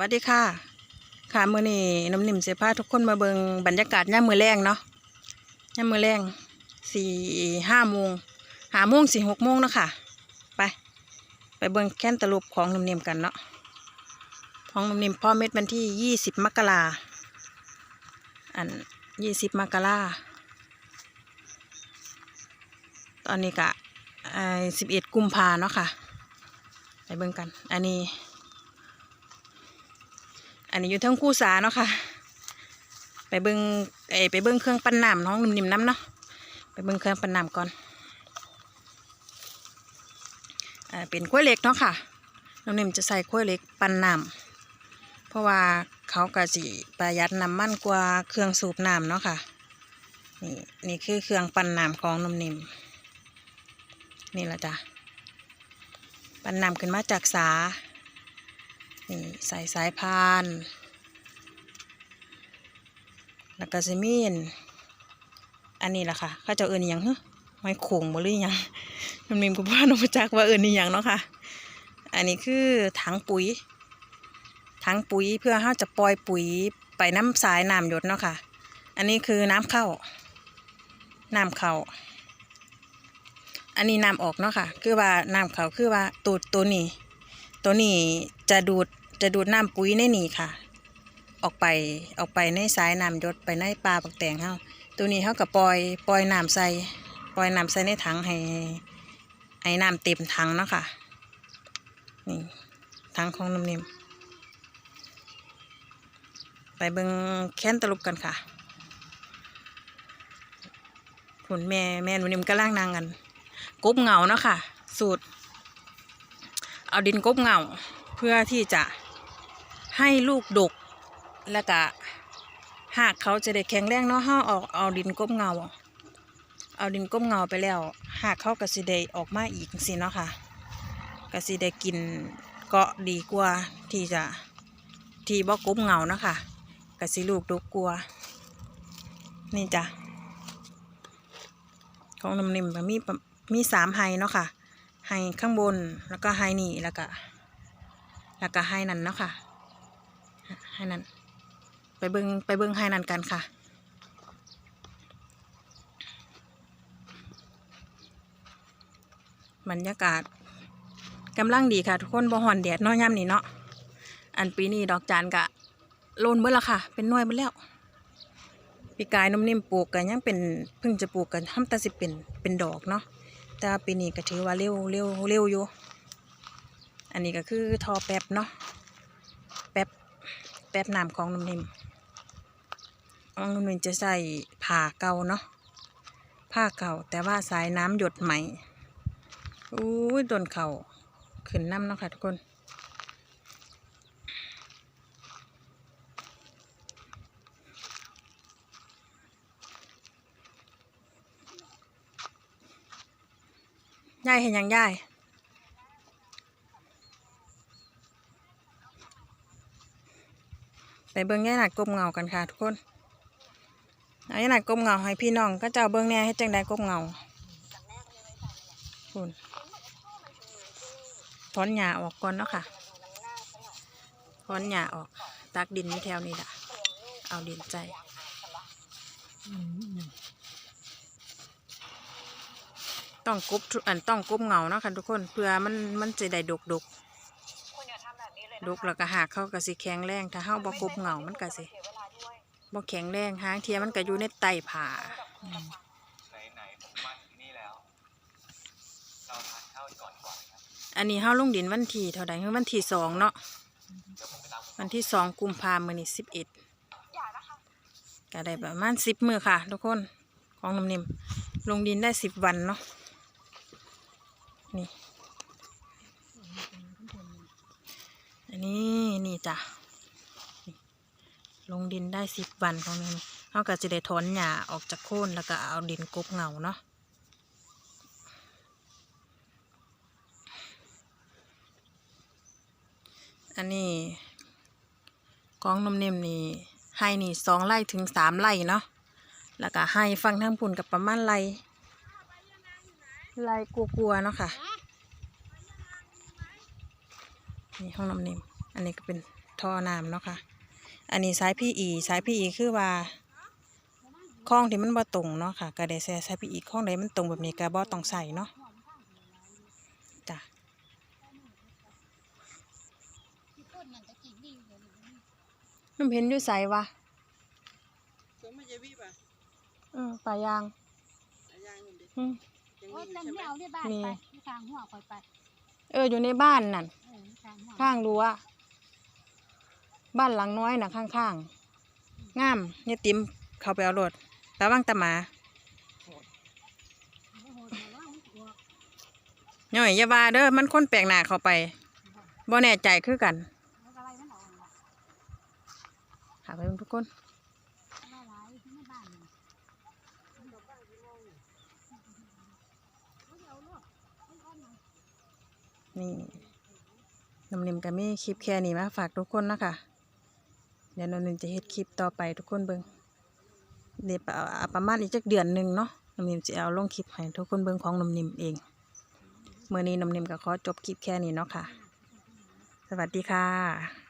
วัสดีค่ะ ค่ะมื้อนี้น้ำนิ่มเสียพาทุกคนมาเบิงบรรยากาศย่ามมือแรงเนาะย่ามมือแรงสี่ห้าโมงห้าโมงสี่หกโมงเนาะค่ะ ไป ไปเบิงแค้นตะลุบของน้ำนิ่มกันเนาะของน้ำนิ่มพ่อเม็ดวันที่ยี่สิบมกราอันยี่สิบมกราตอนนี้กะสิบเอ็ดกุมภาเนาะค่ะ ไปเบิ่งกัน อันนี้ อันนี้อยู่ทั้งคู่สาเนาะค่ะ ไปเบิ่งเอไปเบิ่งเครื่องปั้นน้ำน้องนิ่มๆน้ำเนาะ ไปเบิ่งเครื่องปั้นน้ำก่อน อ่า เป็นกล้วยเหล็กเนาะค่ะ น้องนิ่มจะใส่กล้วยเหล็กปั้นน้ำเพราะว่าเขากะสิประหยัดน้ำมันกว่าเครื่องสูบน้ำเนาะค่ะ นี่นี่คือเครื่องปั้นน้ำของน้องนิ่มนี่ละจ้ะปั้นน้ำขึ้นมาจากสา นี่ใส่สายพาน แล้วก็จะมีนอันนี้แหละค่ะข้าเจะเอิญอย่างเฮ้ไม่โขงบ่หรือยังน้ำนิ่มก็บ่รู้จักว่าเอิญอย่างเนาะค่ะ อันนี้คือถังปุ๋ยถังปุ๋ยเพื่อเราจะปล่อยปุ๋ยไปน้ำสายน้ำหยดเนาะค่ะ อันนี้คือน้ำเข้า น้ำเข้า อันนี้น้ำออกเนาะค่ะ คือว่าน้ำเข้าคือว่าตัวตัวนี้ ตัวนี้จะดูดจะดูดน้ำปุ๋ยในนี่ค่ะ ออกไปออกไปในสายน้ำยดไปในปลาปักแตงเฮาตัวนี้เฮากับปล่อยปล่อยน้ำใส่ปล่อยน้ำใส่ในถังให้ให้น้ำเต็มถังเนาะค่ะนี่ถังของน้ำนิ่มไปเบิ่งแค้นตลุบกันค่ะคุณแม่แม่หนูนิ่มก็ล่างนางกันกุ๊บเหงาเนาะค่ะ สูตร เอาดินกบเงาเพื่อที่จะให้ลูกดกแล้วก็หากเขาจะได้แข็งแรงเนาะเฮาเอาเอาดินกบเงา เอาดินกบเงาไปแล้ว หากเขาก็สิได้ออกมาอีกสิเนาะค่ะก็สิได้กินเก็ดีกว่าที่จะที่บ่กบเงาเนาะค่ะก็สิลูกดกกลัว นี่จ้ะของน้ำนิ่มมีมีสามไฮเนาะค่ะ ไฮข้างบนแล้วก็ไฮนี่แล้วก็แล้วก็ไฮนั่นเนาะค่ะไฮนั่นไปเบิงไปเบิงไฮนั่นกันค่ะ บรรยากาศกำลังดีค่ะ ทุกคนบ่หอนแดดน้อยย่ำนี่เนาะอันปีนี้ดอกจานกะโลนเบิดละค่ะ เป็นน่วยเบิดแล้วปีกายนุ่มนิ่มปลูกกันยังเป็นเพิ่งจะปลูกกันทำแต่สิเป็นเป็นดอกเนาะ แต่าปีนี้ก็ถือว่าเร็วเร็วเร็วอยู่ อันนี้ก็คือทอแป๊บเนาะ แป๊บ แป๊บน้ำของนุ่มนิ่มของนุ่มนิ่มจะใส่ผ่าเก่าเนาะ ผ้าเก่าแต่ว่าสายน้ำหยดใหม่ อู้ยโดนเข่าขึ้นน้ำเนาะค่ะทุกคน ยายเห็นยังยายไปเบิ้งยายหนัดกบเงากันค่ะทุกคนเอายายหนัดกบเงาให้พี่น้องก็เจ้าเบิ้งแหน่ให้จังได้กบเงาคุณถอนหญ้าออกก่อนเนาะค่ะถอนหญ้าออก ตักดินนี่แถวนี้ละเอาดินใจ ต้องกบทุอันต้องกบเงาเนาะค่ะทุกคนเพื่อมันมันจะได้ดกดกคุณอย่าทำแบบนี้เลยดกแล้วก็หากเขาก็สิแข็งแรงถ้าเฮาบ่กบเงามันก็สิเสียเวลาด้วยบ่แข็งแรงหางเทียมันก็อยู่ในไตผาไหนๆผมมาถึงนี่แล้วเราทานข้าวก่อนก่อนครับอันนี้เฮาลงดินวันที่เท่าใดคือวันที่สองเนาะเดี๋ยวผมไปตามคุณวันที่สองกุมภาพันธ์มื้อนี้สิบเอ็ดอย่านะคะก็ได้ประมาณสิบมื้อค่ะ ทุกคนของน้ำนิ่มลงดินได้สิบวันเนาะ นี่ อันนี้นี่จ้ะลงดินได้สิบวันของมันเขาก็จะได้ถอนหญ้าออกจากโคนแล้วก็เอาดินกบเงาเนาะอันนี้กองนมเนมนี่ให้นี่สองไร่ถึงสามไร่เนาะแล้วก็ให้ฟังทั้งพุ่นกับประมาณไร่ ไร่กลัวๆเนาะค่ะนี่ห้องน้ำนิ่มอันนี้ก็เป็นท่อน้ำเนาะค่ะ อันนี้สายพี่อีสายพี่อีคือว่าคล้องที่มันบ่ตรงเนาะค่ะก็ได้ใส่สายพี่อีคล้องใดมันตรงแบบนี้ก็บ่ต้องใส่เนาะจ้ะน้ำเพ็ญอยู่ใส่วะสวนมันจะวิบอะเออปลายางอะยางนี่ดิอืม ยังโอ้มียอยู่จังใช่ไหมไม่เอาที่บ้านมีไปที่ทางหัวคอยไปเอออยู่ในบ้านนั่น เออที่ทางหัวข้างรั้วบ้านหลังน้อยน่ะ ข้างๆงามเนี่ยติ๋มเขาไปเอารถระวังตะหมาโอ้โหแต่ว่ามันออกย่อยอย่าว่าเด้อมันคนแปลกหน้าเข้าไปบ่แน่ใจคือกันแล้วอะไรมันออกล่ะหาไปเบิ่งทุกคน อะไรหลายที่ในบ้านนี่มันดอกบ้านกี่โมงนี่เอาเดี๋ยวลูกเอาเอาหน่อย นี่น้ำนิ่มก็มีคลิปแค่นี้มาฝากทุกคนนะคะเดี๋ยวน้ำนิ่มจะเฮ็ดคลิปต่อไปทุกคนเบิ่งเดี๋ยวประมาณอีกจักเดือนหนึ่งเนาะน้ำนิ่มจะเอาลงคลิปให้ทุกคนเบิ่งของน้ำนิ่มเองเมื่อนี้น้ำนิ่มก็ขอจบคลิปแค่นี้เนาะค่ะ สวัสดีค่ะ